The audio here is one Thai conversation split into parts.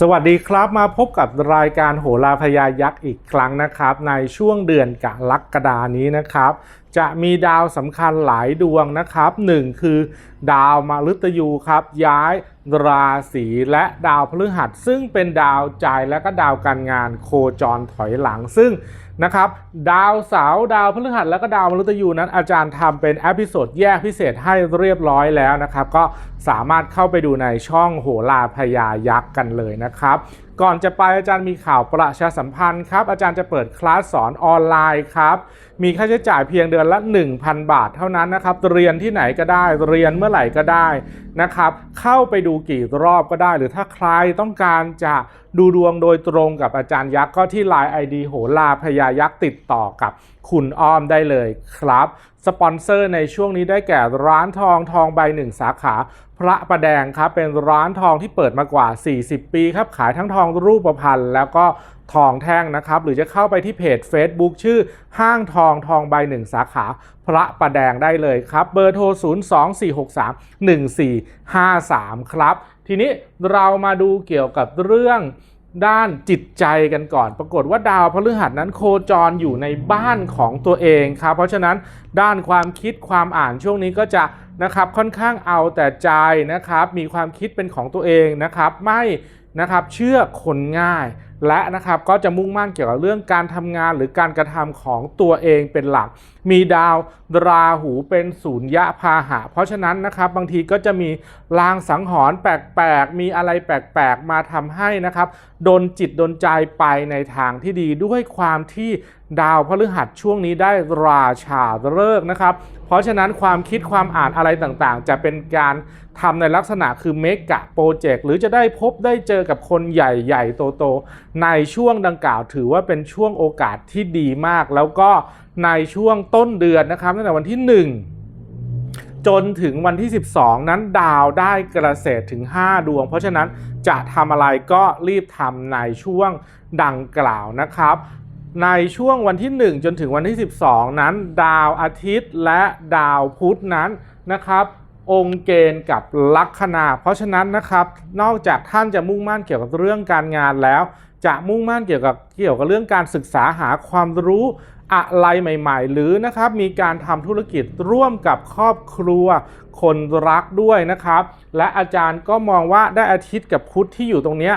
สวัสดีครับมาพบกับรายการโหราพยายักษ์อีกครั้งนะครับ ในช่วงเดือนกรกฎานี้นะครับ จะมีดาวสำคัญหลายดวงนะครับหนึ่งคือดาวมฤตยูครับ ย้ายราศีและดาวพฤหัส ซึ่งเป็นดาวใจและก็ดาวการงานโคจรถอยหลังซึ่งนะครับดาวเสาร์ดาวพฤหัสและก็ดาวมฤตยูนั้นอาจารย์ทำเป็นอพิโซดแยกพิเศษให้เรียบร้อยแล้วนะครับ ก็สามารถเข้าไปดูในช่องโหราพยายักษ์กันเลยนะครับ ก่อนจะไปอาจารย์มีข่าวประชาสัมพันธ์ครับ อาจารย์จะเปิดคลาสสอนออนไลน์ครับ มีค่าใช้จ่ายเพียงเดือนละ 1,000 บาทเท่านั้นนะครับ เรียนที่ไหนก็ได้ เรียนเมื่อไหร่ก็ได้นะครับ เข้าไปดูกี่รอบก็ได้ หรือถ้าใครต้องการจะ ดูดวงโดยตรงกับอาจารย์ยักษ์ก็ที่ Line ID โหราพยายักษ์ติดต่อกับคุณอ้อมได้เลยครับ สปอนเซอร์ในช่วงนี้ได้แก่ร้านทองทองใบหนึ่งสาขาพระประแดงครับเป็นร้านทองที่เปิดมากว่า 40 ปีครับขายทั้งทองรูปพรรณแล้วก็ ทองแท่งนะครับ หรือจะเข้าไปที่เพจ Facebook ชื่อห้างทองทองใบหนึ่งสาขาพระประแดงได้เลยครับ เบอร์โทร 024631453 ครับ ทีนี้เรามาดูเกี่ยวกับเรื่องด้านจิตใจกันก่อน ปรากฏว่าดาวพฤหัสนั้นโคจรอยู่ในบ้านของตัวเองครับ เพราะฉะนั้นด้านความคิดความอ่านช่วงนี้ก็จะนะครับค่อนข้างเอาแต่ใจนะครับ มีความคิดเป็นของตัวเองนะครับ ไม่นะครับเชื่อคนง่าย และนะครับก็จะมุ่งมั่นเกี่ยวกับเรื่องการทำงานหรือการกระทำของตัวเองเป็นหลัก มีดาวราหูเป็นศูนย์ยะพาหะ เพราะฉะนั้นนะครับบางทีก็จะมีลางสังหรณ์แปลกๆ มีอะไรแปลกๆ มาทำให้นะครับโดนจิตโดนใจไปในทางที่ดีด้วยความที่ดาวพฤหัสช่วงนี้ได้ราชาฤกษ์นะครับ เพราะฉะนั้นความคิดความอ่านอะไรต่างๆ จะเป็นการทำในลักษณะคือเมกะโปรเจกต์หรือจะได้พบได้เจอกับคนใหญ่ๆ โตๆในช่วงดังกล่าวถือว่าเป็นช่วงโอกาสที่ดีมาก แล้วก็ในช่วงต้นเดือนนะครับตั้งแต่วันที่ 1จนถึงวันที่ 12 นั้นดาวได้กระเสษถึง 5 ดวง เพราะฉะนั้นจะทำอะไรก็รีบทำในช่วงดังกล่าวนะครับ ในช่วงวันที่ 1 จนถึงวันที่ 12 นั้น ดาวอาทิตย์และดาวพุธนั้นนะครับ องค์เกณฑ์กับลัคนา เพราะฉะนั้นนะครับ นอกจากท่านจะมุ่งมั่นเกี่ยวกับเรื่องการงานแล้ว จะมุ่งมั่นเกี่ยวกับเกี่ยวกับเรื่องการศึกษาหาความรู้อะไรใหม่ๆ หรือนะครับมีการทำธุรกิจร่วมกับครอบครัวคนรักด้วยนะครับ และอาจารย์ก็มองว่าได้อาทิตย์กับพุธที่อยู่ตรงนี้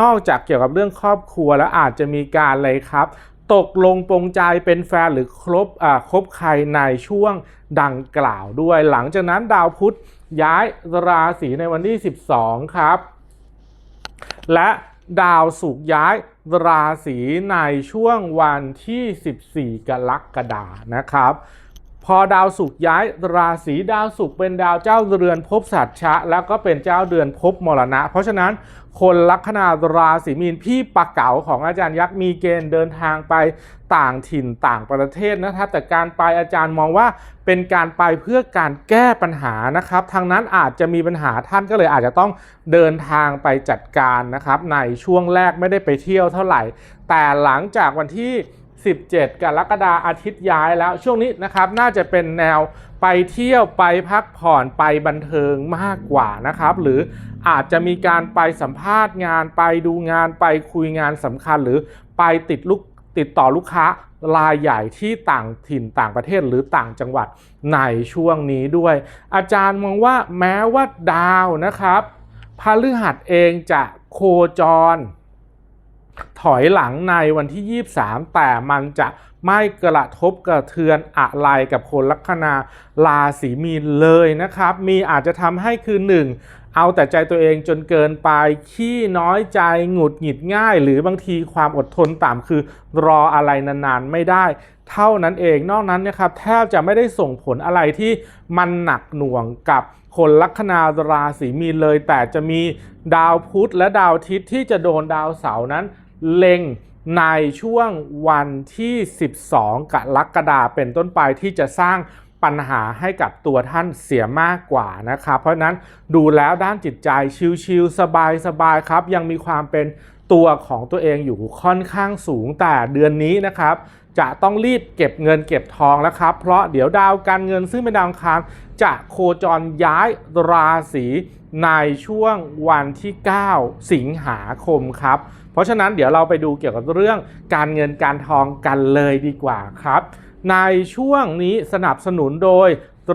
นอกจากเกี่ยวกับเรื่องครอบครัวแล้วอาจจะมีการอะไรครับ ตกลงปรงใจเป็นแฟนหรือครบอ่าคบใครในช่วงดังกล่าวด้วย หลังจากนั้นดาวพุธย้ายราศีในวันที่ 12 ครับ และ ดาวสุกย้ายราศีในช่วงวันที่ 14 กรกฎานะครับ อดาวศุกร์ย้ายราศีดาวศุกร์เป็นดาวเจ้าเรือนภพสัตชะ แล้วก็เป็นเจ้าเดือนภพมรณะ เพราะฉะนั้นคนลัคนาราศีมีนพี่ปะเก๋าของอาจารย์ยักษ์มีเกณฑ์เดินทางไปต่างถิ่นต่างประเทศนะครับ แต่การไปอาจารย์มองว่าเป็นการไปเพื่อการแก้ปัญหานะครับทางนั้นอาจจะมีปัญหาท่านก็เลยอาจจะต้องเดินทางไปจัดการนะครับ ในช่วงแรกไม่ได้ไปเที่ยวเท่าไหร่ แต่หลังจากวันที่ 17 กรกฎาอาทิตย์ย้ายแล้วช่วงนี้นะครับน่าจะเป็นแนวไปเที่ยวไปพักผ่อนไปบันเทิงมากกว่านะครับ หรืออาจจะมีการไปสัมภาษณ์งานไปดูงานไปคุยงานสำคัญ หรือไปติดลูกติดต่อลูกค้ารายใหญ่ที่ต่างถิ่นต่างประเทศหรือต่างจังหวัดในช่วงนี้ด้วย อาจารย์มองว่าแม้ว่าดาวนะครับพฤหัสเองจะโคจร ถอยหลังในวันที่ 23 แต่มันจะไม่กระทบกระเทือนอะไรกับคนลัคนาราศีมีนเลยนะครับ มีอาจจะทำให้คือ1เอาแต่ใจตัวเองจนเกินไปขี้น้อยใจหงุดหงิดง่าย หรือบางทีความอดทนต่ำคือรออะไรนานๆไม่ได้ เท่านั้นเองนอกนั้นนะครับแทบจะไม่ได้ส่งผลอะไรที่มันหนักหน่วงกับคนลัคนาราศีมีนเลย แต่จะมีดาวพุธและดาวทิตย์ที่จะโดนดาวเสาร์นั้น เล็งในช่วงวันที่ 12 กรกฎาคมเป็นต้นไปที่จะสร้างปัญหาให้กับตัวท่านเสียมากกว่านะครับ เพราะนั้นดูแล้วด้านจิตใจชิลๆสบายๆครับ ยังมีความเป็นตัวของตัวเองอยู่ค่อนข้างสูงแต่เดือนนี้นะครับ จะต้องรีบเก็บเงินเก็บทองแล้วครับ เพราะเดี๋ยวดาวการเงินซึ่งเป็นดาวคารจะโคจรย้ายราศีในช่วงวันที่ 9 สิงหาคมครับ เพราะฉะนั้นเดี๋ยวเราไปดูเกี่ยวกับเรื่องการเงินการทองกันเลยดีกว่าครับ ในช่วงนี้สนับสนุนโดย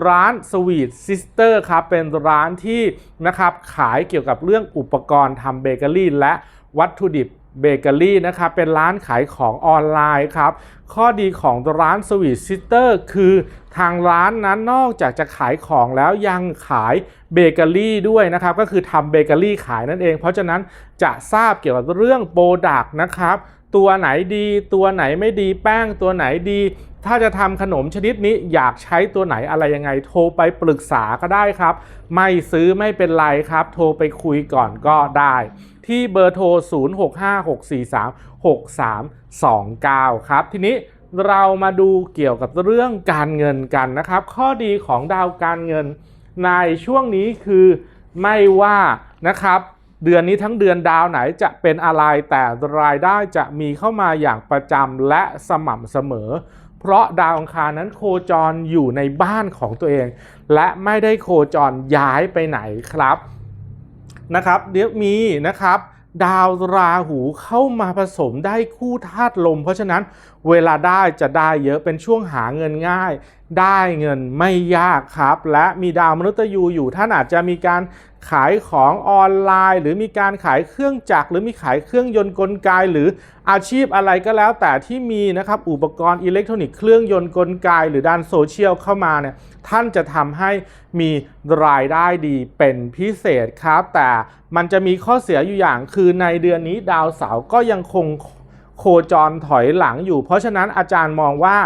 ร้าน Sweet Sister ครับเป็นร้านที่นะครับขายเกี่ยวกับเรื่องอุปกรณ์ทำเบเกอรี่และวัตถุดิบเบเกอรี่นะครับเป็นร้านขายของออนไลน์ครับ ข้อดีของร้าน Sweet Sister คือ ทางร้านนั้นนอกจากจะขายของแล้วยังขายเบเกอรี่ด้วยนะครับ ก็คือทำเบเกอรี่ขายนั่นเอง เพราะฉะนั้นจะทราบเกี่ยวกับเรื่องโปรดักต์นะครับตัวไหนดีตัวไหนไม่ดีแป้งตัวไหนดี ถ้าจะทำขนมชนิดนี้อยากใช้ตัวไหนอะไรยังไง โทรไปปรึกษาก็ได้ครับ ไม่ซื้อไม่เป็นไรครับ โทรไปคุยก่อนก็ได้ ที่เบอร์โทร 0656436329 ครับทีนี้ เรามาดูเกี่ยวกับเรื่องการเงินกันนะครับ ข้อดีของดาวการเงินในช่วงนี้คือไม่ว่านะครับ เดือนนี้ทั้งเดือนดาวไหนจะเป็นอะไรแต่รายได้จะมีเข้ามาอย่างประจำและสม่ำเสมอ เพราะดาวอังคารนั้นโคจรอยู่ในบ้านของตัวเอง และไม่ได้โคจรย้ายไปไหนครับนะครับ เดี๋ยวมีนะครับ ดาวราหูเข้ามาผสมได้คู่ธาตุลม เพราะฉะนั้นเวลาได้จะได้เยอะเป็นช่วงหาเงินง่ายได้เงินไม่ยากครับ และมีดาวมนุษย์ยูอยู่ ท่านอาจจะมีการขายของออนไลน์ หรือมีการขายเครื่องจักรหรือมีขายเครื่องยนต์กลไก หรืออาชีพอะไรก็แล้วแต่ที่มีนะครับอุปกรณ์อิเล็กทรอนิกส์เครื่องยนต์กลไก หรือด้านโซเชียลเข้ามาเนี่ยท่านจะทำให้มีรายได้ดีเป็นพิเศษครับ แต่มันจะมีข้อเสียอยู่อย่างคือในเดือนนี้ดาวเสาร์ก็ยังคงโคจรถอยหลังอยู่ เพราะฉะนั้นอาจารย์มองว่า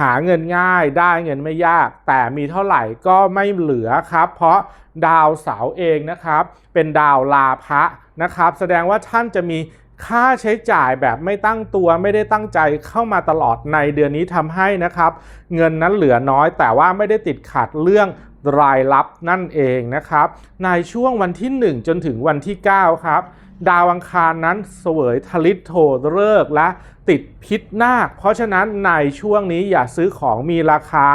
หาเงินง่ายได้เงินไม่ยาก แต่มีเท่าไหร่ก็ไม่เหลือครับ เพราะดาวเสาเองนะครับ เป็นดาวลาภะนะครับ แสดงว่าท่านจะมีค่าใช้จ่ายแบบไม่ตั้งตัวไม่ได้ตั้งใจเข้ามาตลอดในเดือนนี้ทำให้นะครับ เงินนั้นเหลือน้อย แต่ว่าไม่ได้ติดขัดเรื่องรายรับนั่นเองนะครับ ในช่วงวันที่ 1 จนถึงวันที่ 9 ครับ ดาวอังคารนั้นเสวยทลิตโทเลิกและติดพิษนาค เพราะฉะนั้นในช่วงนี้อย่าซื้อของมีราคา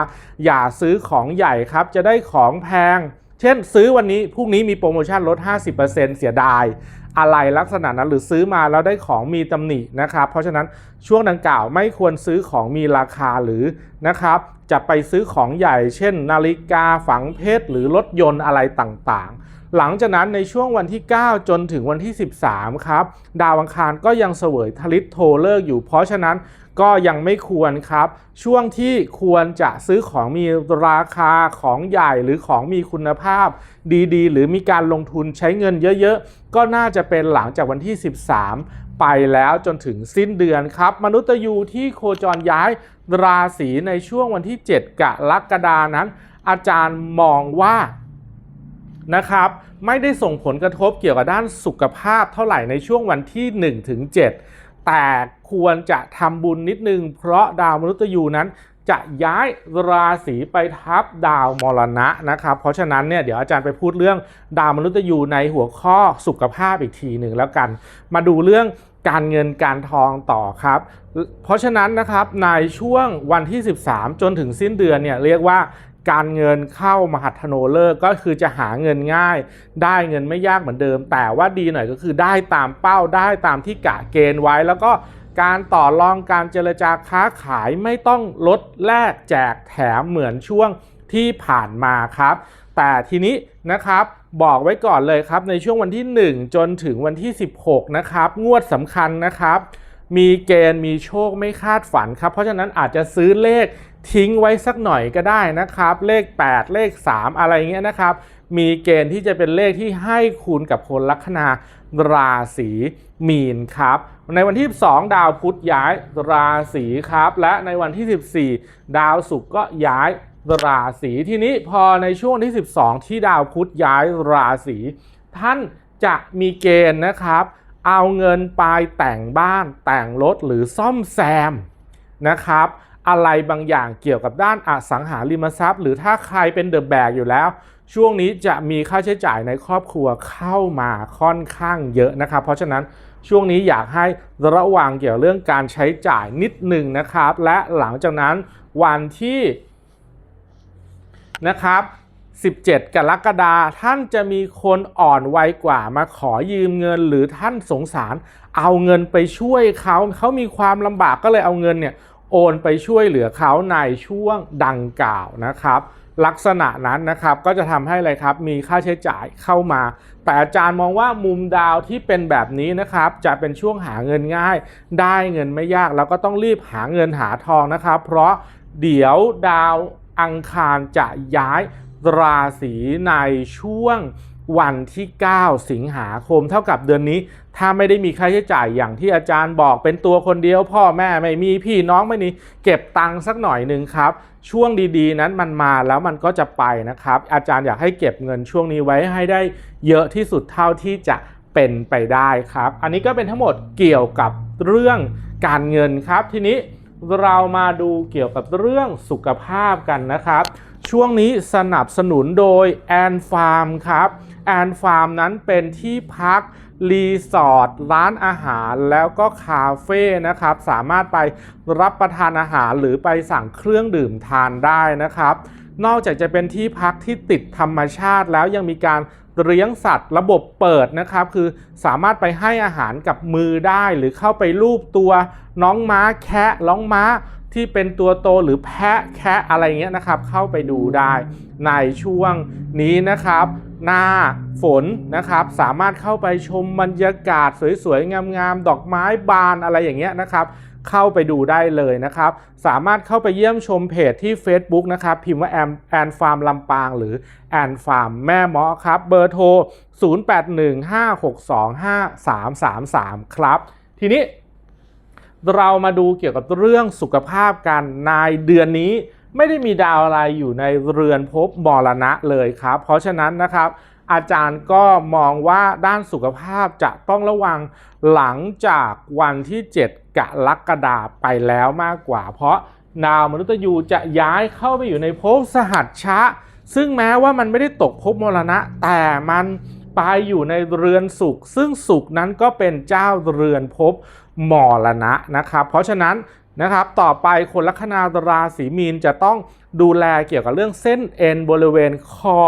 อย่าซื้อของใหญ่ครับ จะได้ของแพง เช่นซื้อวันนี้พรุ่งนี้มีโปรโมชั่นลด 50%เสียดายอะไรลักษณะนั้นหรือซื้อมาแล้วได้ของมีตำหนินะครับ เพราะฉะนั้นช่วงดังกล่าวไม่ควรซื้อของมีราคาหรือนะครับ จะไปซื้อของใหญ่ เช่น นาฬิกาฝังเพชรหรือรถยนต์อะไรต่างๆ หลังจากนั้นในช่วงวันที่ 9 จนถึงวันที่ 13 ครับ ดาวอังคารก็ยังเสวยทลิตโทเลิกอยู่ เพราะฉะนั้นก็ยังไม่ควรครับ ช่วงที่ควรจะซื้อของมีราคาของใหญ่หรือของมีคุณภาพ ดีๆ หรือมีการลงทุนใช้เงินเยอะๆ ก็น่าจะเป็นหลังจากวันที่ 13ไปแล้วจนถึงสิ้นเดือนครับ มนุษย์ยูที่โคจรย้ายราศีในช่วงวันที่ 7กรกฎานั้น อาจารย์มองว่า นะครับไม่ได้ส่งผลกระทบเกี่ยวกับด้านสุขภาพเท่าไหร่ในช่วงวันที่ 1 ถึง 7 แต่ควรจะทำบุญนิดนึง เพราะดาวมนุษย์ยูนั้นจะย้ายราศีไปทับดาวมรณะนะครับ เพราะฉะนั้นเนี่ยเดี๋ยวอาจารย์ไปพูดเรื่องดาวมนุษย์ยูในหัวข้อสุขภาพอีกทีหนึ่งแล้วกัน มาดูเรื่องการเงินการทองต่อครับ เพราะฉะนั้นนะครับในช่วงวันที่ 13 จนถึงสิ้นเดือนเนี่ยเรียกว่า การเงินเข้ามหัทโนเลิกก็คือจะหาเงินง่าย ได้เงินไม่ยากเหมือนเดิม แต่ว่าดีหน่อยก็คือได้ตามเป้าได้ตามที่กะเกณฑ์ไว้แล้วก็การต่อรองการเจรจาค้าขายไม่ต้องลดแลกแจกแถมเหมือนช่วงที่ผ่านมาครับ แต่ทีนี้นะครับบอกไว้ก่อนเลยครับในช่วงวันที่ 1 จนถึงวันที่ 16 นะครับ งวดสำคัญนะครับ มีเกณฑ์มีโชคไม่คาดฝันครับ เพราะฉะนั้นอาจจะซื้อเลข ทิ้งไว้สักหน่อยก็ได้นะครับ เลข 8 เลข 3 อะไรเงี้ยนะครับ มีเกณฑ์ที่จะเป็นเลขที่ให้คุณกับคนลัคนาราศีมีนครับ ในวันที่2ดาวพุธย้ายราศีครับ และในวันที่ 14 ดาวศุกร์ก็ย้ายราศีทีนี้พอในช่วงที่ 12 ที่ดาวพุธย้ายราศีท่านจะมีเกณฑ์นะครับ เอาเงินไปแต่งบ้านแต่งรถหรือซ่อมแซมนะครับ อะไรบางอย่างเกี่ยวกับด้านอสังหาริมทรัพย์ หรือถ้าใครเป็นเดอะแบกอยู่แล้ว ช่วงนี้จะมีค่าใช้จ่ายในครอบครัวเข้ามาค่อนข้างเยอะนะครับ เพราะฉะนั้นช่วงนี้อยากให้ระวังเกี่ยวเรื่องการใช้จ่ายนิดหนึ่งนะครับ และหลังจากนั้นวันที่นะครับ17 กรกฎาท่านจะมีคนอ่อนวัยกว่ามาขอยืมเงินหรือท่านสงสาร เอาเงินไปช่วยเขาเขามีความลำบากก็เลยเอาเงินเนี่ย โอนไปช่วยเหลือเขาในช่วงดังกล่าวนะครับ ลักษณะนั้นนะครับก็จะทำให้อะไรครับมีค่าใช้จ่ายเข้ามา แต่อาจารย์มองว่ามุมดาวที่เป็นแบบนี้นะครับ จะเป็นช่วงหาเงินง่าย ได้เงินไม่ยากแล้วก็ต้องรีบหาเงินหาทองนะครับ เพราะเดี๋ยวดาวอังคารจะย้ายราศีในช่วง วันที่ 9 สิงหาคมเท่ากับเดือนนี้ ถ้าไม่ได้มีค่าใช้จ่ายอย่างที่อาจารย์บอกเป็นตัวคนเดียว พ่อแม่ไม่มีพี่น้องไม่มีเก็บตังค์สักหน่อยหนึ่งครับ ช่วงดีๆ นั้นมันมาแล้วมันก็จะไปนะครับ อาจารย์อยากให้เก็บเงินช่วงนี้ไว้ให้ได้เยอะที่สุดเท่าที่จะเป็นไปได้ครับ อันนี้ก็เป็นทั้งหมดเกี่ยวกับเรื่องการเงินครับ ทีนี้เรามาดูเกี่ยวกับเรื่องสุขภาพกันนะครับ ช่วงนี้สนับสนุนโดยแอนฟาร์มครับแอนฟาร์มนั้นเป็นที่พักรีสอร์ทร้านอาหารแล้วก็คาเฟ่นะครับ สามารถไปรับประทานอาหารหรือไปสั่งเครื่องดื่มทานได้นะครับ นอกจากจะเป็นที่พักที่ติดธรรมชาติแล้วยังมีการเลี้ยงสัตว์ระบบเปิดนะครับ คือสามารถไปให้อาหารกับมือได้หรือเข้าไปลูบตัวน้องม้าแคะน้องม้า ที่เป็นตัวโตหรือแพะแคะอะไรเงี้ยนะครับ เข้าไปดูได้ในช่วงนี้นะครับ หน้าฝนนะครับ สามารถเข้าไปชมบรรยากาศสวยๆ งามๆ ดอกไม้บานอะไรอย่างเงี้ยนะครับ เข้าไปดูได้เลยนะครับ สามารถเข้าไปเยี่ยมชมเพจที่ Facebook นะครับ พิมพ์ว่าแอนแอนฟาร์มลำปางหรือแอนฟาร์มแม่เมาะครับ เบอร์โทร 0815625333 ครับ ทีนี้ เรามาดูเกี่ยวกับเรื่องสุขภาพกันในเดือนนี้ ไม่ได้มีดาวอะไรอยู่ในเรือนภพมรณะเลยครับ เพราะฉะนั้นนะครับอาจารย์ก็มองว่าด้านสุขภาพจะต้องระวังหลังจากวันที่ 7กรกฎาไปแล้วมากกว่า เพราะดาวมนุษย์ยูจะย้ายเข้าไปอยู่ในภพสหัชชะ ซึ่งแม้ว่ามันไม่ได้ตกภพมรณะ แต่มันไปอยู่ในเรือนสุข ซึ่งสุขนั้นก็เป็นเจ้าเรือนภพ มรณะนะครับ เพราะฉะนั้นนะครับต่อไปคนลัคนาราศีมีนจะต้องดูแลเกี่ยวกับเรื่องเส้นเอ็นบริเวณคอ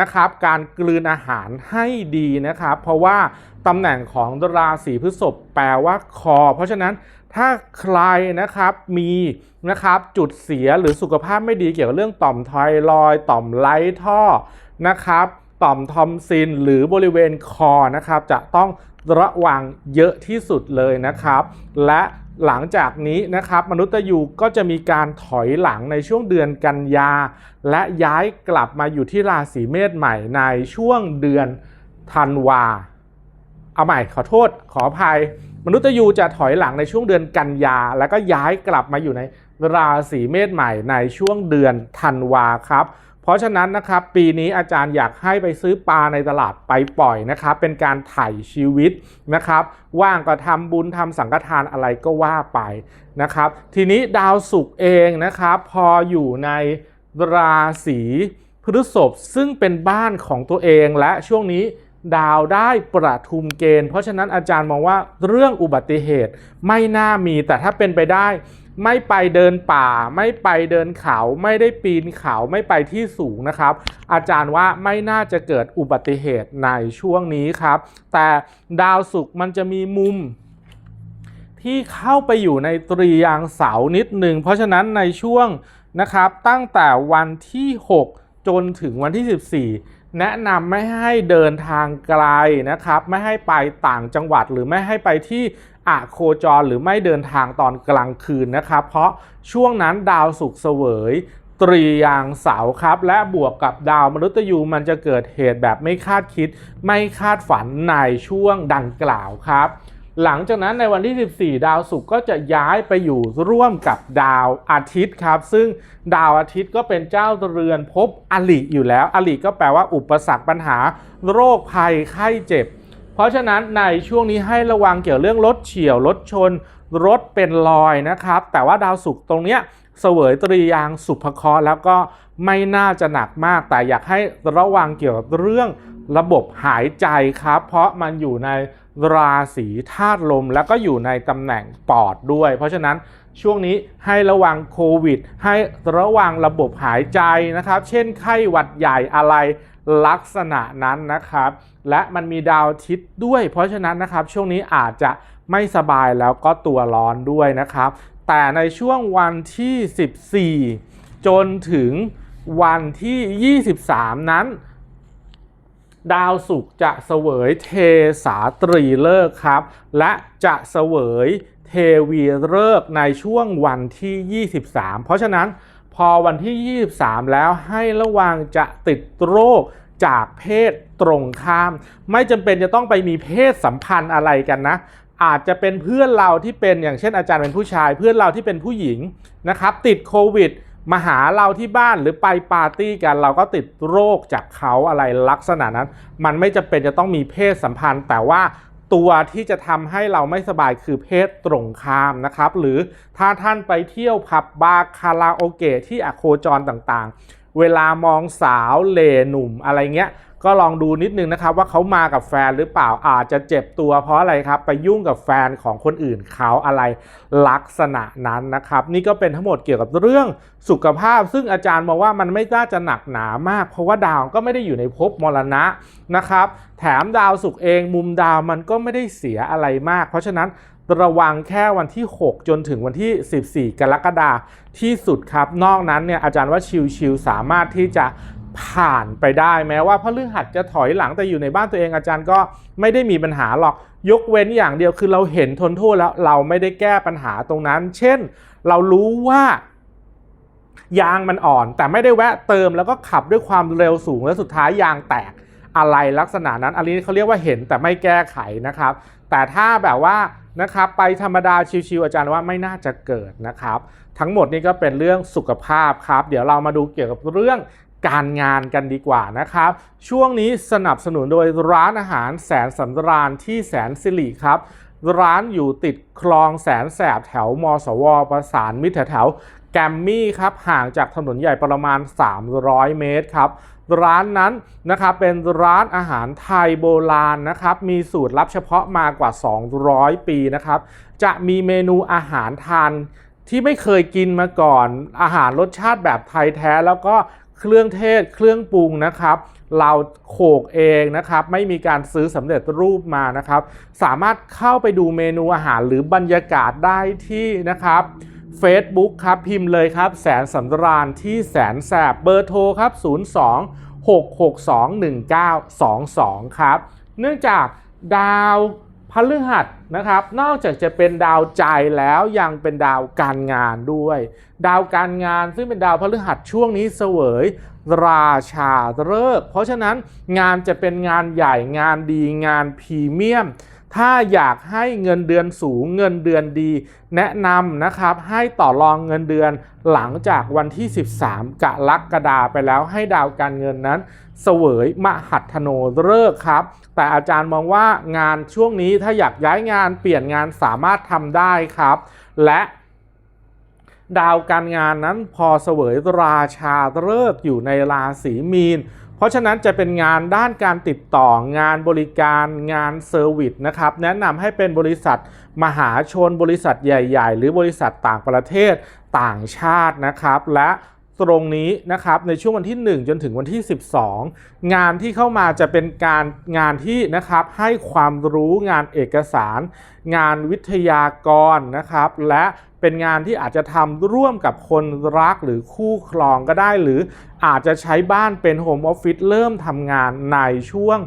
นะครับการกลืนอาหารให้ดีนะครับ เพราะว่าตำแหน่งของราศีพฤษภแปลว่าคอ เพราะฉะนั้นถ้าใครนะครับมีนะครับจุดเสียหรือสุขภาพไม่ดีเกี่ยวกับเรื่องต่อมไทรอยต่อมไลท่อนะครับ ต่อมทอมซินหรือบริเวณคอนะครับจะต้อง ระวังเยอะที่สุดเลยนะครับ และหลังจากนี้นะครับ มนุษย์ยูก็จะมีการถอยหลังในช่วงเดือนกันยา และย้ายกลับมาอยู่ที่ราศีเมษใหม่ในช่วงเดือนธันวา เอาใหม่ขอโทษขออภัย มนุษย์ยูจะถอยหลังในช่วงเดือนกันยา แล้วก็ย้ายกลับมาอยู่ในราศีเมษใหม่ในช่วงเดือนธันวาครับ เพราะฉะนั้นนะครับปีนี้อาจารย์อยากให้ไปซื้อปลาในตลาดไปปล่อยนะครับเป็นการไถ่ชีวิตนะครับ ว่างก็ทำบุญทำสังฆทานอะไรก็ว่าไปนะครับ ทีนี้ดาวศุกร์เองนะครับพออยู่ในราศีพฤษภซึ่งเป็นบ้านของตัวเองและช่วงนี้ดาวได้ประทุมเกณฑ์ เพราะฉะนั้นอาจารย์มองว่าเรื่องอุบัติเหตุไม่น่ามีแต่ถ้าเป็นไปได้ ไม่ไปเดินป่า ไม่ไปเดินเขาไม่ได้ปีนเขาไม่ไปที่สูงนะครับ อาจารย์ว่าไม่น่าจะเกิดอุบัติเหตุในช่วงนี้ครับ แต่ดาวศุกร์มันจะมีมุมที่เข้าไปอยู่ในตรียางเสานิดหนึ่งเพราะฉะนั้นในช่วงนะครับตั้งแต่วันที่ 6 จนถึงวันที่ 14 แนะนำไม่ให้เดินทางไกลนะครับ ไม่ให้ไปต่างจังหวัดหรือไม่ให้ไปที่อะโคจรหรือไม่เดินทางตอนกลางคืนนะครับ เพราะช่วงนั้นดาวศุกเสวยตรียางเสาครับ และบวกกับดาวมฤตยูมันจะเกิดเหตุแบบไม่คาดคิด ไม่คาดฝันในช่วงดังกล่าวครับ หลังจากนั้นในวันที่ 14 ดาวศุกร์ก็จะย้ายไปอยู่ร่วมกับดาวอาทิตย์ครับ ซึ่งดาวอาทิตย์ก็เป็นเจ้าเรือนภพอลิอยู่แล้ว อลิก็แปลว่าอุปสรรคปัญหา โรคภัยไข้เจ็บ เพราะฉะนั้นในช่วงนี้ให้ระวังเกี่ยวเรื่องรถเฉียวรถชน รถเป็นรอยนะครับ แต่ว่าดาวศุกร์ตรงเนี้ยเสวยตรียางสุภครแล้วก็ไม่น่าจะหนักมาก แต่อยากให้ระวังเกี่ยวกับเรื่องระบบหายใจครับ เพราะมันอยู่ใน ราศีธาตุลมแล้วก็อยู่ในตำแหน่งปอดด้วย เพราะฉะนั้นช่วงนี้ให้ระวังโควิด ให้ระวังระบบหายใจนะครับ เช่นไข้หวัดใหญ่อะไรลักษณะนั้นนะครับ และมันมีดาวอาทิตย์ด้วย เพราะฉะนั้นนะครับช่วงนี้อาจจะไม่สบายแล้วก็ตัวร้อนด้วยนะครับ แต่ในช่วงวันที่ 14 จนถึงวันที่ 23 นั้น ดาวศุกร์จะเสวยเทสาตรีเลิกษ์ครับ และจะเสวยเทวีเลิกในช่วงวันที่ 23 เพราะฉะนั้นพอวันที่ 23 แล้วให้ระวังจะติดโรคจากเพศตรงข้าม ไม่จำเป็นจะต้องไปมีเพศสัมพันธ์อะไรกันนะ อาจจะเป็นเพื่อนเราที่เป็นอย่างเช่นอาจารย์เป็นผู้ชาย เพื่อนเราที่เป็นผู้หญิงนะครับ ติดโควิด มาหาเราที่บ้านหรือไปปาร์ตี้กันเราก็ติดโรคจากเขาอะไรลักษณะนั้น มันไม่จำเป็นจะต้องมีเพศสัมพันธ์ แต่ว่าตัวที่จะทำให้เราไม่สบายคือเพศตรงข้ามนะครับ หรือถ้าท่านไปเที่ยวผับบาร์คาราโอเกะที่อโคจรต่างๆ เวลามองสาวเล่หนุ่มอะไรเงี้ย ก็ลองดูนิดนึงนะครับว่าเขามากับแฟนหรือเปล่าอาจจะเจ็บตัว เพราะอะไรครับไปยุ่งกับแฟนของคนอื่นเขาอะไรลักษณะนั้นนะครับ นี่ก็เป็นทั้งหมดเกี่ยวกับเรื่องสุขภาพ ซึ่งอาจารย์มองว่ามันไม่น่าจะหนักหนามาก เพราะว่าดาวก็ไม่ได้อยู่ในภพมรณะนะครับ แถมดาวสุขเองมุมดาวมันก็ไม่ได้เสียอะไรมาก เพราะฉะนั้นระวังแค่วันที่ 6 จนถึงวันที่ 14 กรกฎาคมที่สุดครับ นอกนั้นเนี่ยอาจารย์ว่าชิวๆสามารถที่จะ ผ่านไปได้แม้ว่าพระฤหัสจะถอยหลังแต่อยู่ในบ้านตัวเองอาจารย์ก็ไม่ได้มีปัญหาหรอกยกเว้นอย่างเดียวคือเราเห็นทนโทษแล้วเราไม่ได้แก้ปัญหาตรงนั้น เช่น เรารู้ว่ายางมันอ่อน แต่ไม่ได้แวะเติมแล้วก็ขับด้วยความเร็วสูงแล้วสุดท้ายยางแตกอะไรลักษณะนั้นอันนี้เขาเรียกว่าเห็นแต่ไม่แก้ไขนะครับ แต่ถ้าแบบว่านะครับไปธรรมดาชิวๆอาจารย์ว่าไม่น่าจะเกิดนะครับ ทั้งหมดนี้ก็เป็นเรื่องสุขภาพครับ เดี๋ยวเรามาดูเกี่ยวกับเรื่อง การงานกันดีกว่านะครับ ช่วงนี้สนับสนุนโดยร้านอาหารแสนสำราญที่แสนสิริครับ ร้านอยู่ติดคลองแสนแสบแถวมสว ประสานมิตรแถวแกมมี่ครับห่างจากถนนใหญ่ประมาณ 300 เมตรครับร้านนั้นนะครับเป็นร้านอาหารไทยโบราณนะครับมีสูตรลับเฉพาะมากว่า 200 ปีนะครับจะมีเมนูอาหารทานที่ไม่เคยกินมาก่อน อาหารรสชาติแบบไทยแท้แล้วก็ เครื่องเทศเครื่องปรุงนะครับ เราโขกเองนะครับ ไม่มีการซื้อสำเร็จรูปมานะครับ สามารถเข้าไปดูเมนูอาหารหรือบรรยากาศได้ที่นะครับ Facebook ครับพิมพ์เลยครับ แสนสำราญที่แสนแสบเบอร์โทรครับ 02 662 1922 ครับ เนื่องจากดาว พฤหัสนะครับ นอกจากจะเป็นดาวใจแล้วยังเป็นดาวการงานด้วย ดาวการงานซึ่งเป็นดาวพฤหัสช่วงนี้เสวยราชาฤกษ์เพราะฉะนั้นงานจะเป็นงานใหญ่งานดีงานพรีเมียม ถ้าอยากให้เงินเดือนสูงเงินเดือนดี แนะนำนะครับให้ต่อรองเงินเดือนหลังจากวันที่ 13กรกฎาไปแล้วให้ดาวการเงินนั้น เสวยมหัทโนฤกษ์ครับ แต่อาจารย์มองว่างานช่วงนี้ถ้าอยากย้ายงานเปลี่ยนงานสามารถทำได้ครับ และดาวการงานนั้นพอเสวยราชาฤกษ์อยู่ในราศีมีน เพราะฉะนั้นจะเป็นงานด้านการติดต่องานบริการงานเซอร์วิสนะครับ แนะนำให้เป็นบริษัทมหาชนบริษัทใหญ่ ๆ หรือบริษัทต่างประเทศต่างชาตินะครับ และ ตรงนี้นะครับในช่วงวันที่ 1 จนถึงวันที่ 12 งานที่เข้ามาจะเป็นการงานที่นะครับให้ความรู้งานเอกสาร งานวิทยากรนะครับ และ เป็นงานที่อาจจะทำร่วมกับคนรักหรือคู่ครองก็ได้ หรืออาจจะใช้บ้านเป็นโฮมออฟฟิศเริ่มทำงานในช่วง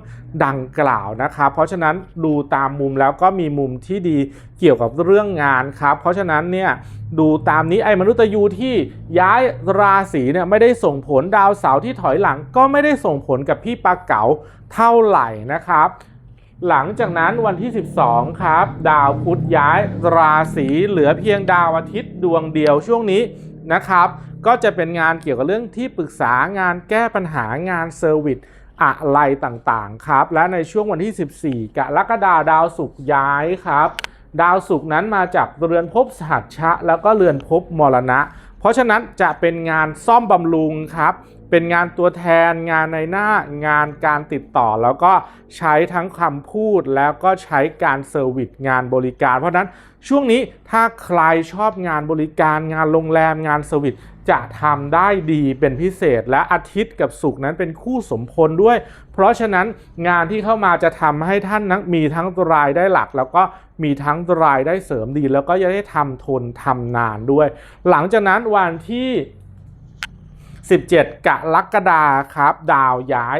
ดังกล่าวนะครับ เพราะฉะนั้นดูตามมุมแล้วก็มีมุมที่ดีเกี่ยวกับเรื่องงานครับ เพราะฉะนั้นเนี่ยดูตามนี้ไอ้มนุษย์ยูที่ย้ายราศีเนี่ยไม่ได้ส่งผลดาวเสาร์ที่ถอยหลัง ก็ไม่ได้ส่งผลกับพี่ปลาเก๋าเท่าไหร่นะครับ หลังจากนั้นวันที่ 12 ครับ ดาวพุธย้ายราศีเหลือเพียงดาวอาทิตย์ดวงเดียวช่วงนี้นะครับ ก็จะเป็นงานเกี่ยวกับเรื่องที่ปรึกษางานแก้ปัญหางานเซอร์วิสอะไรต่างๆครับ และในช่วงวันที่ 14 กรกฎาคมดาวศุกร์ย้ายครับ ดาวศุกร์นั้นมาจากเรือนภพสหัชชะ แล้วก็เรือนภพมรณะ เพราะฉะนั้นจะเป็นงานซ่อมบำรุงครับ เป็นงานตัวแทนงานในหน้างานการติดต่อ แล้วก็ใช้ทั้งคำพูดแล้วก็ใช้การเซอร์วิสงานบริการ เพราะนั้นช่วงนี้ถ้าใครชอบงานบริการ งานโรงแรมงานเซอร์วิสจะทำได้ดีเป็นพิเศษ และอาทิตย์กับศุกร์นั้นเป็นคู่สมพลด้วย เพราะฉะนั้นงานที่เข้ามาจะทำให้ท่านนักมีทั้งรายได้หลัก แล้วก็มีทั้งรายได้เสริมดี แล้วก็จะได้ทำทนทำนานด้วย หลังจากนั้นวันที่ 17 กรกฎาครับ ดาวย้าย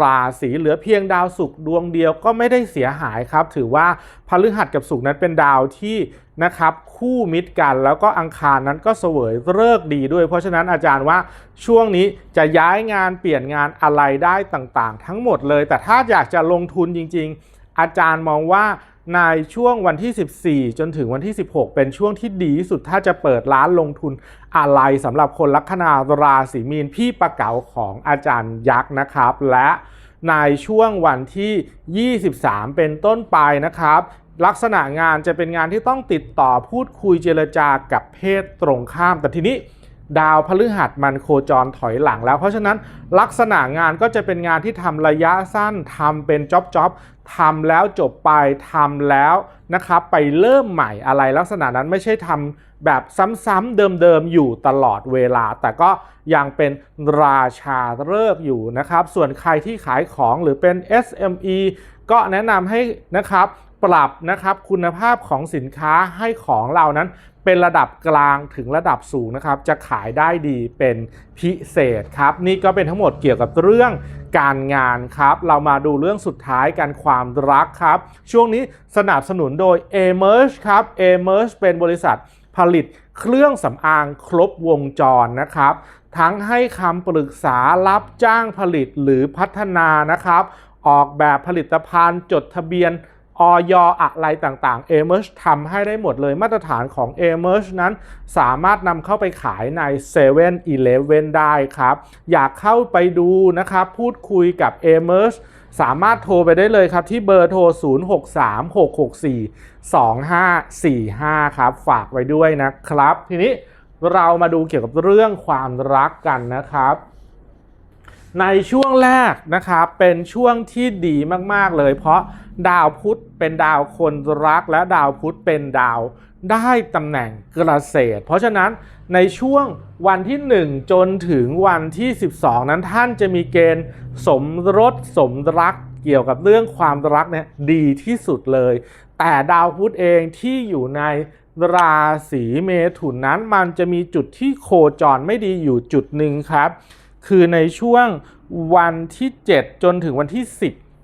ราศีเหลือเพียงดาวศุกร์ดวงเดียวก็ไม่ได้เสียหายครับ ถือว่าพฤหัสกับศุกร์นั้นเป็นดาวที่นะครับคู่มิตรกันแล้วก็อังคารนั้นก็เสวยเลิกดีด้วย เพราะฉะนั้นอาจารย์ว่าช่วงนี้จะย้ายงานเปลี่ยนงานอะไรได้ต่างๆ ทั้งหมดเลย แต่ถ้าอยากจะลงทุนจริง ๆ อาจารย์มองว่า ในช่วงวันที่ 14 จนถึงวันที่ 16 เป็นช่วงที่ดีที่สุดถ้าจะเปิดร้านลงทุนอะไรสำหรับคนลัคนาราศีมีนพี่ประเก๋าของอาจารย์ยักษ์นะครับ และในช่วงวันที่ 23 เป็นต้นไปนะครับลักษณะงานจะเป็นงานที่ต้องติดต่อพูดคุยเจรจากับเพศตรงข้าม แต่ทีนี้ ดาวพฤหัสมันโคจรถอยหลังแล้ว เพราะฉะนั้นลักษณะงานก็จะเป็นงานที่ทำระยะสั้นทำเป็นจ็อบจ็อบทำแล้วจบไปทำแล้วนะครับไปเริ่มใหม่อะไรลักษณะนั้นไม่ใช่ทำแบบซ้ำๆเดิมๆอยู่ตลอดเวลา แต่ก็ยังเป็นราชาเลิกอยู่นะครับ ส่วนใครที่ขายของหรือเป็น SME ก็แนะนำให้นะครับปรับนะครับคุณภาพของสินค้าให้ของเรานั้น เป็นระดับกลางถึงระดับสูงนะครับ จะขายได้ดีเป็นพิเศษครับ นี่ก็เป็นทั้งหมดเกี่ยวกับเรื่องการงานครับ เรามาดูเรื่องสุดท้ายการความรักครับ ช่วงนี้สนับสนุนโดย a m e r g e ครับ a m e r g e เป็นบริษัทผลิตเครื่องสำอางครบวงจรนะครับ ทั้งให้คำปรึกษารับจ้างผลิตหรือพัฒนานะครับ ออกแบบผลิตภัณฑ์จดทะเบียน ออยอะไรต่างๆ a m e r g e ทำให้ได้หมดเลยมาตรฐานของ a m e r g e นั้นสามารถนำเข้าไปขายใน7 e เ e ่ e อได้ครับ อยากเข้าไปดูนะครับ พูดคุยกับ a m e r g e สามารถโทรไปได้เลยครับ ที่เบอร์โทร 0636642545 ครับ ฝากไว้ด้วยนะครับ ทีนี้เรามาดูเกี่ยวกับเรื่องความรักกันนะครับ ในช่วงแรกนะครับเป็นช่วงที่ดีมากๆเลย เพราะดาวพุธเป็นดาวคนรักและดาวพุธเป็นดาวได้ตำแหน่งเกษตร เพราะฉะนั้นในช่วงวันที่ 1 จนถึงวันที่ 12 นั้นท่านจะมีเกณฑ์สมรสสมรักเกี่ยวกับเรื่องความรักเนี่ยดีที่สุดเลย แต่ดาวพุธเองที่อยู่ในราศีเมถุนนั้นมันจะมีจุดที่โคจรไม่ดีอยู่จุดหนึ่งครับ คือในช่วงวันที่ 7 จนถึงวันที่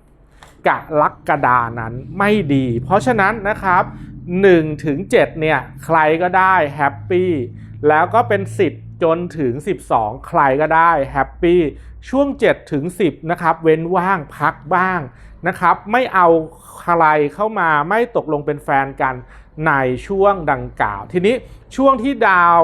10กรกฎานั้นไม่ดี เพราะฉะนั้นนะครับ1ถึง7เนี่ยใครก็ได้แฮปปี้แล้วก็เป็น 10 จนถึง 12 ใครก็ได้แฮปปี้ช่วง7ถึง10นะครับเว้นว่างพักบ้างนะครับ ไม่เอาใครเข้ามาไม่ตกลงเป็นแฟนกันในช่วงดังกล่าว ทีนี้ช่วงที่ดาว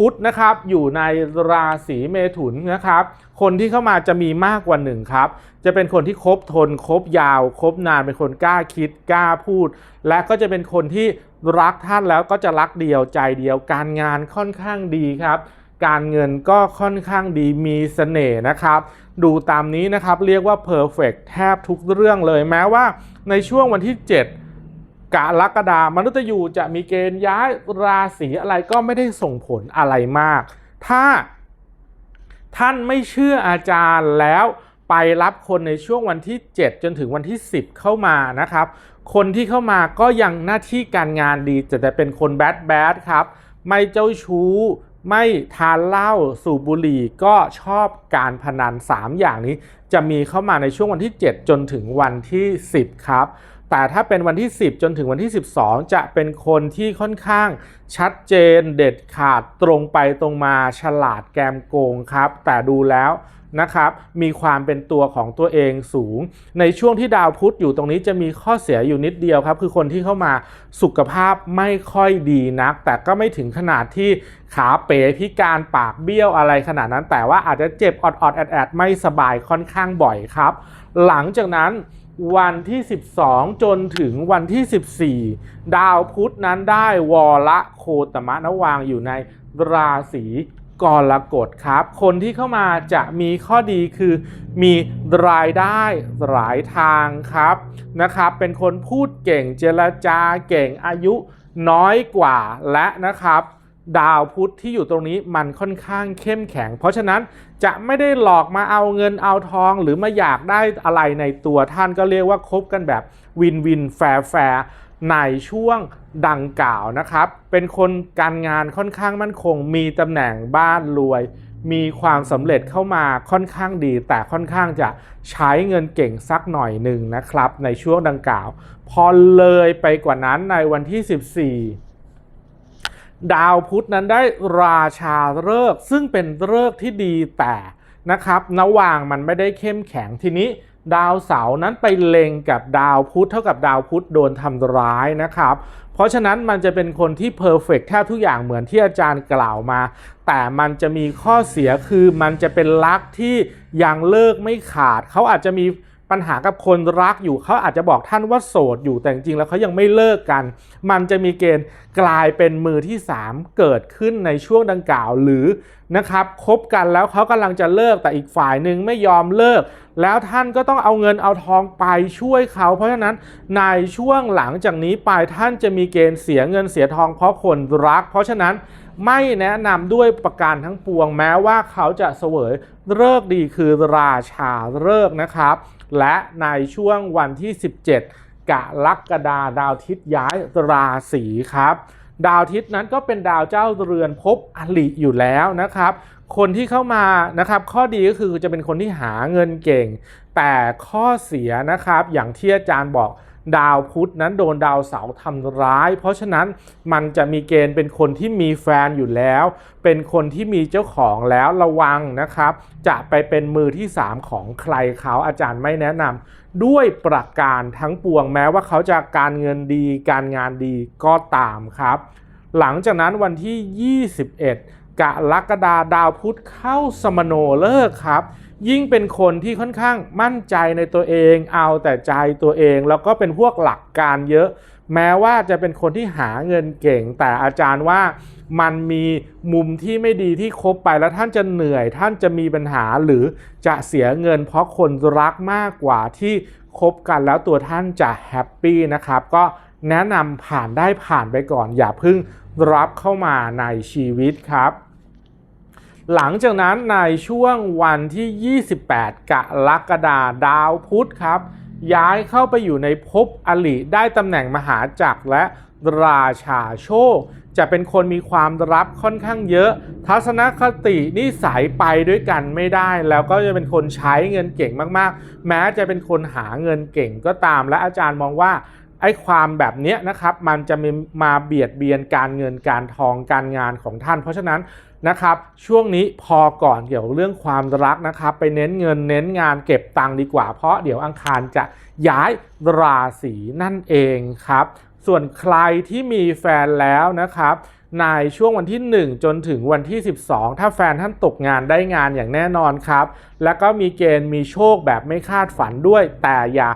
พุธนะครับอยู่ในราศีเมถุนนะครับ คนที่เข้ามาจะมีมากกว่าหนึ่งครับ จะเป็นคนที่คบทนคบยาวคบนานเป็นคนกล้าคิดกล้าพูด และก็จะเป็นคนที่รักท่านแล้วก็จะรักเดียวใจเดียวการงานค่อนข้างดีครับ การเงินก็ค่อนข้างดีมีเสน่ห์นะครับ ดูตามนี้นะครับเรียกว่าเพอร์เฟกแทบทุกเรื่องเลยแม้ว่าในช่วงวันที่ 7 กรกฎามนุษย์อยู่จะมีเกณฑ์ย้ายราศีอะไรก็ไม่ได้ส่งผลอะไรมาก ถ้าท่านไม่เชื่ออาจารย์แล้วไปรับคนในช่วงวันที่ 7 จนถึงวันที่ 10 เข้ามานะครับ คนที่เข้ามาก็ยังหน้าที่การงานดีแต่จะเป็นคนแบดแบดครับ ไม่เจ้าชู้ ไม่ทานเหล้าสูบบุหรี่ก็ชอบการพนัน 3 อย่างนี้ จะมีเข้ามาในช่วงวันที่ 7 จนถึงวันที่ 10 ครับ แต่ถ้าเป็นวันที่ 10 จนถึงวันที่ 12 จะเป็นคนที่ค่อนข้างชัดเจนเด็ดขาดตรงไปตรงมาฉลาดแกมโกงครับ แต่ดูแล้วนะครับมีความเป็นตัวของตัวเองสูง ในช่วงที่ดาวพุธอยู่ตรงนี้จะมีข้อเสียอยู่นิดเดียวครับ คือคนที่เข้ามาสุขภาพไม่ค่อยดีนัก แต่ก็ไม่ถึงขนาดที่ขาเป๋พิการปากเบี้ยวอะไรขนาดนั้น แต่ว่าอาจจะเจ็บออดๆแอดๆไม่สบายค่อนข้างบ่อยครับ หลังจากนั้น วันที่ 12 จนถึงวันที่ 14 ดาวพุธนั้นได้วอละโคตมะนวางอยู่ในราศีกรกฎครับ คนที่เข้ามาจะมีข้อดีคือมีรายได้หลายทางครับนะครับ เป็นคนพูดเก่งเจรจาเก่งอายุน้อยกว่าและนะครับ ดาวพุธที่อยู่ตรงนี้มันค่อนข้างเข้มแข็ง เพราะฉะนั้น จะไม่ได้หลอกมาเอาเงินเอาทองหรือมาอยากได้อะไรในตัวท่านก็เรียกว่าคบกันแบบวินวินแฟร์แฟร์ในช่วงดังกล่าวนะครับ เป็นคนการงานค่อนข้างมั่นคง มีตำแหน่งบ้านรวย มีความสำเร็จเข้ามาค่อนข้างดี แต่ค่อนข้างจะใช้เงินเก่งสักหน่อยหนึ่งนะครับ ในช่วงดังกล่าว พอเลยไปกว่านั้นในวันที่ 14 ดาวพุธนั้นได้ราชาฤกษ์ซึ่งเป็นฤกษ์ที่ดีแต่นะครับนวางมันไม่ได้เข้มแข็งทีนี้ ดาวเสาร์นั้นไปเล็งกับดาวพุธเท่ากับดาวพุธโดนทำร้ายนะครับ เพราะฉะนั้นมันจะเป็นคนที่เพอร์เฟกแทบทุกอย่างเหมือนที่อาจารย์กล่าวมา แต่มันจะมีข้อเสียคือมันจะเป็นรักที่ยังเลิกไม่ขาด เขาอาจจะมี ปัญหากับคนรักอยู่เขาอาจจะบอกท่านว่าโสดอยู่แต่จริงแล้วเขายังไม่เลิกกัน มันจะมีเกณฑ์กลายเป็นมือที่ 3 เกิดขึ้นในช่วงดังกล่าวหรือนะครับคบกันแล้วเขากำลังจะเลิกแต่อีกฝ่ายหนึ่งไม่ยอมเลิก แล้วท่านก็ต้องเอาเงินเอาทองไปช่วยเขา เพราะฉะนั้นในช่วงหลังจากนี้ไปท่านจะมีเกณฑ์เสียเงินเสียทองเพราะคนรัก เพราะฉะนั้นไม่แนะนำด้วยประการทั้งปวงแม้ว่าเขาจะเสวยเลิกดีคือราชาเลิกนะครับ และในช่วงวันที่ 17 กรกฎาดาวทิศย้ายราศีครับ ดาวทิศนั้นก็เป็นดาวเจ้าเรือนภพอลิอยู่แล้วนะครับคนที่เข้ามานะครับข้อดีก็คือจะเป็นคนที่หาเงินเก่ง แต่ข้อเสียนะครับอย่างที่อาจารย์บอก ดาวพุธนั้นโดนดาวเสาร์ทำร้าย เพราะฉะนั้นมันจะมีเกณฑ์เป็นคนที่มีแฟนอยู่แล้ว เป็นคนที่มีเจ้าของแล้วระวังนะครับ จะไปเป็นมือที่ 3 ของใครเขาอาจารย์ไม่แนะนำด้วยประการทั้งปวงแม้ว่าเขาจะการเงินดีการงานดีก็ตามครับ หลังจากนั้นวันที่ 21กรกฎาดาวพุธเข้าสมโนเลิกษ์ครับ ยิ่งเป็นคนที่ค่อนข้างมั่นใจในตัวเอง เอาแต่ใจตัวเอง แล้วก็เป็นพวกหลักการเยอะ แม้ว่าจะเป็นคนที่หาเงินเก่ง แต่อาจารย์ว่ามันมีมุมที่ไม่ดีที่คบไปแล้วท่านจะเหนื่อย ท่านจะมีปัญหาหรือจะเสียเงิน เพราะคนรักมากกว่าที่คบกันแล้วตัวท่านจะแฮปปี้นะครับก็แนะนำผ่านได้ผ่านไปก่อน อย่าเพิ่งรับเข้ามาในชีวิตครับ หลังจากนั้นในช่วงวันที่ 28 กรกฎาดาวพุธครับ ย้ายเข้าไปอยู่ในภพอลิได้ตำแหน่งมหาจักรและราชาโชค จะเป็นคนมีความรับค่อนข้างเยอะ ทัศนคตินิสัยไปด้วยกันไม่ได้ แล้วก็จะเป็นคนใช้เงินเก่งมากๆ แม้จะเป็นคนหาเงินเก่งก็ตามและอาจารย์มองว่า ไอ้ความแบบนี้นะครับมันจะมมาเบียดเบียนการเงินการทองการงานของท่าน เพราะฉะนั้นนะครับช่วงนี้พอก่อนเกี่ยวกับเรื่องความรักนะครับไปเน้นเงินเน้นงานเก็บตังค์ดีกว่า เพราะเดี๋ยวอังคารจะย้ายราศีนั่นเองครับ ส่วนใครที่มีแฟนแล้วนะครับในช่วงวันที่ 1 จนถึงวันที่ 12 ถ้าแฟนท่านตกงานได้งานอย่างแน่นอนครับ แล้วก็มีเกณฑ์มีโชคแบบไม่คาดฝันด้วย แต่อย่า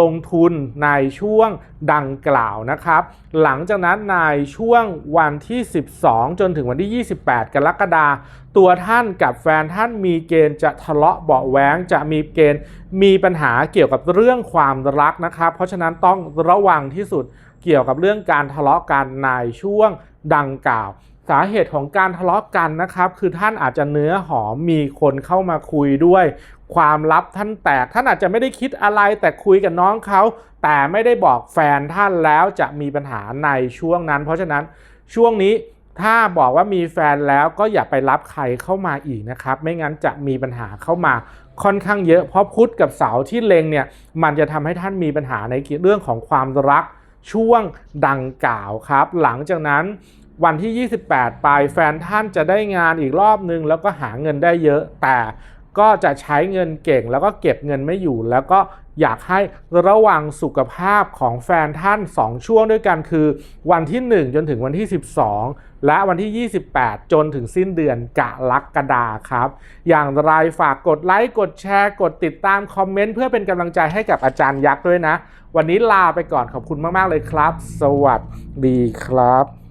ลงทุนในช่วงดังกล่าวนะครับ หลังจากนั้นในช่วงวันที่ 12 จนถึงวันที่ 28 กรกฎาคมตัวท่านกับแฟนท่านมีเกณฑ์จะทะเลาะเบาะแว้งจะมีเกณฑ์มีปัญหาเกี่ยวกับเรื่องความรักนะครับ เพราะฉะนั้นต้องระวังที่สุดเกี่ยวกับเรื่องการทะเลาะกันในช่วงดังกล่าว สาเหตุของการทะเลาะกันนะครับ คือท่านอาจจะเนื้อหอมมีคนเข้ามาคุยด้วย ความลับท่านแตก ท่านอาจจะไม่ได้คิดอะไรแต่คุยกับน้องเขา แต่ไม่ได้บอกแฟนท่านแล้วจะมีปัญหาในช่วงนั้น เพราะฉะนั้นช่วงนี้ถ้าบอกว่ามีแฟนแล้วก็อย่าไปรับใครเข้ามาอีกนะครับ ไม่งั้นจะมีปัญหาเข้ามาค่อนข้างเยอะ เพราะพุธกับเสาร์ที่เล็งเนี่ยมันจะทำให้ท่านมีปัญหาในเรื่องของความรักช่วงดังกล่าวครับ หลังจากนั้นวันที่ 28 ไปแฟนท่านจะได้งานอีกรอบนึง แล้วก็หาเงินได้เยอะ แต่ ก็จะใช้เงินเก่งแล้วก็เก็บเงินไม่อยู่ แล้วก็อยากให้ระวังสุขภาพของแฟนท่าน 2 ช่วงด้วยกันคือ วันที่ 1 จนถึงวันที่ 12 และวันที่ 28 จนถึงสิ้นเดือนกะลักกดาครับ อย่างไรฝากกดไลค์กดแชร์ กดติดตามคอมเมนต์เพื่อเป็นกำลังใจให้กับอาจารย์ยักษ์ด้วยนะ วันนี้ลาไปก่อนขอบคุณมาก ๆ เลยครับ สวัสดีครับ